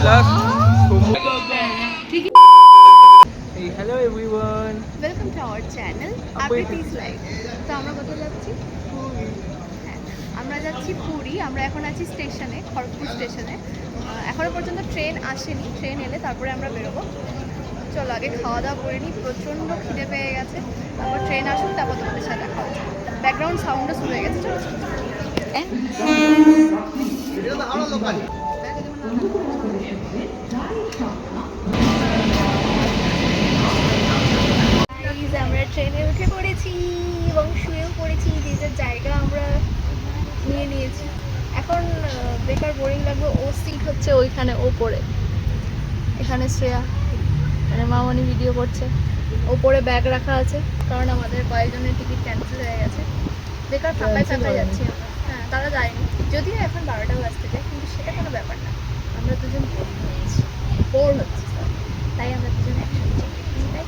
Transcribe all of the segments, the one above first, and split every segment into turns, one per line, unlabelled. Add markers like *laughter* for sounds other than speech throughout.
Plus hello everyone
welcome to our channel
আপু,
আবৃতিস life তো আমরা কোথায় যাচ্ছি? হ্যাঁ আমরা যাচ্ছি পুরী। আমরা এখন আছি স্টেশনে খড়গপুর স্টেশনে। আহ, এখনও পর্যন্ত ট্রেন আসেনি। ট্রেন এলে তারপরে আমরা বেরোবো। চলো আগে খাওয়া দাওয়া করে নিই। প্রচণ্ড খিদে পেয়ে গেছে। তারপর ট্রেন আসুক তারপর তোমাদের সাথে দেখা হচ্ছে ব্যাকগ্রাউন্ড সাউন্ডও শুরু হয়ে গেছে। চলো পড়েছি এবং শুয়েও পড়েছি যে যার জায়গা আমরা নিয়ে নিয়েছি। এখন বেকার বোরিং লাগবে ও সিট হচ্ছে ওইখানে ওপরে। এখানে শ্রেয়া মানে মামনি ভিডিও করছে। ওপরে ব্যাগ রাখা আছে কারণ আমাদের কয়েকজনের টিকিট ক্যান্সেল হয়ে গেছে। বেকার ফাঁকায় ফাঁকায় যাচ্ছি আমরা। হ্যাঁ তারা যায়নি। যদিও এখন বারোটা বাজতে যায় কিন্তু সেটা কোনো ব্যাপার না। আমরা দুজন বোর হচ্ছি বোর হচ্ছি। তাই আমরা দুজন একসাথে তাই?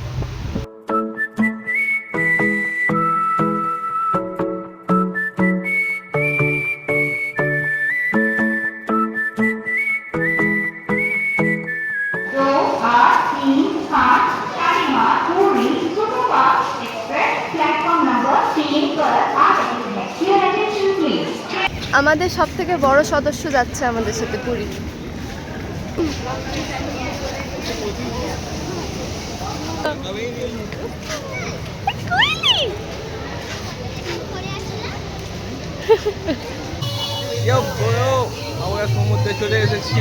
আমাদের সব থেকে বড় সদস্য যাচ্ছে আমাদের সাথে পুরী।
বড়ো আমরা সমুদ্রে চলে এসেছি।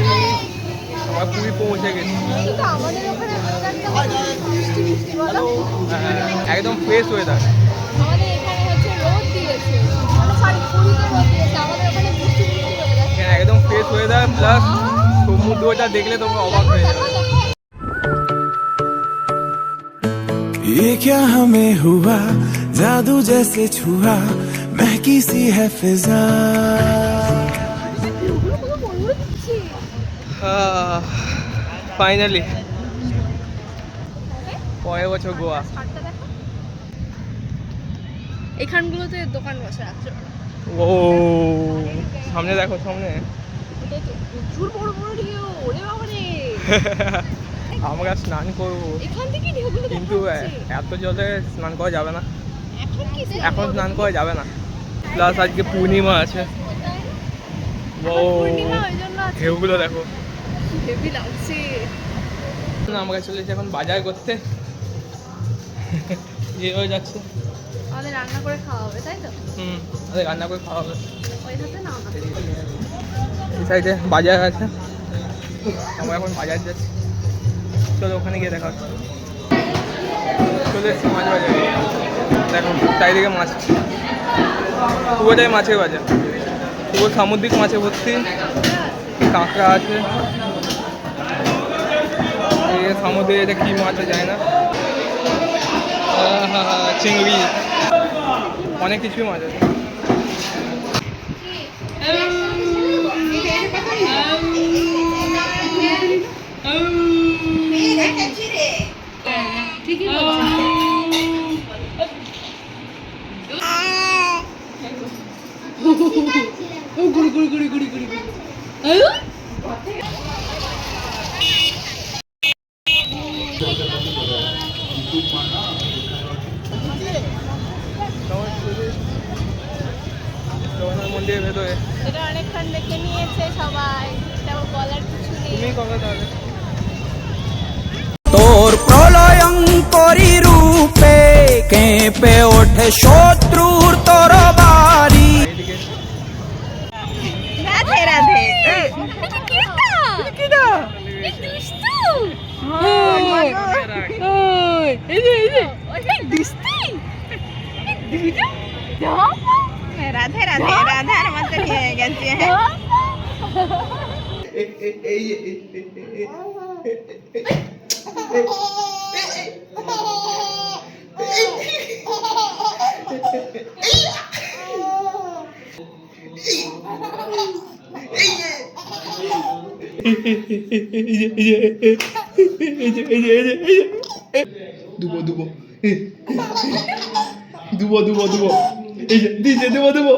আমরা পুরী পৌঁছে গেছি। হ্যাঁ, একদম ফ্রেশ ওয়েদার ওয়েদার প্লাস সমুদ্রটা দেখলে তোমরা অবাক হয়ে যাবে
ये क्या हमें हुआ जादू जैसे छुआ महकी सी है फिजा
ফাইনালি পরের বছর গোয়া
এখানগুলোতে দোকান বসে রাত্রে
ও সামনে দেখো সামনে
প্রচুর বড় বড় ঢেউ ওরে বাবা রে *laughs*
আমরা স্নান করব।
এখান থেকে ঢেউগুলো
কিন্তু এত জলে স্নান করা যাবে না।
এখন
স্নান করা যাবে না। প্লাস আজকে পূর্ণিমা আছে। ও ঢেউগুলো দেখো।
হেভি লাগছে।
আমরা চলেছি এখন বাজার করতে। *laughs* ইয়ে হয়ে যাচ্ছে।
আমাদের রান্না করে খাওয়া হবে তাই তো?
হুম আরে রান্না করে খাওয়া হবে।
ওই হাতে না।
সাইডে বাজার আছে। আমরা এখন বাজার যাচ্ছি। চলো ওখানে গিয়ে দেখা হচ্ছে। চলে এসছি মাছ বাজারে। দেখো, চারিদিকে মাছ। পুরোটাই মাছের বাজার। পুরো সামুদ্রিক মাছে ভর্তি। কাঁকড়া আছে। এই সমুদ্রে এটা কী মাছ যায় না। চিংড়ি। অনেক কিছুই মাছ আছে। মন্দিরের ভেতরে
এটা অনেকক্ষণ দেখে নিয়েছে সবাই এটা বলার কিছু নেই।
তুমি কবে তাহলে?
শত্রুর তোর বাড়ি
রাধে রাধে রাধে রাধে রাধার মতো হয়ে গেছে
দুবো দুবো। দুবো দুবো দুবো। এই যে দিছে দুবো দুবো।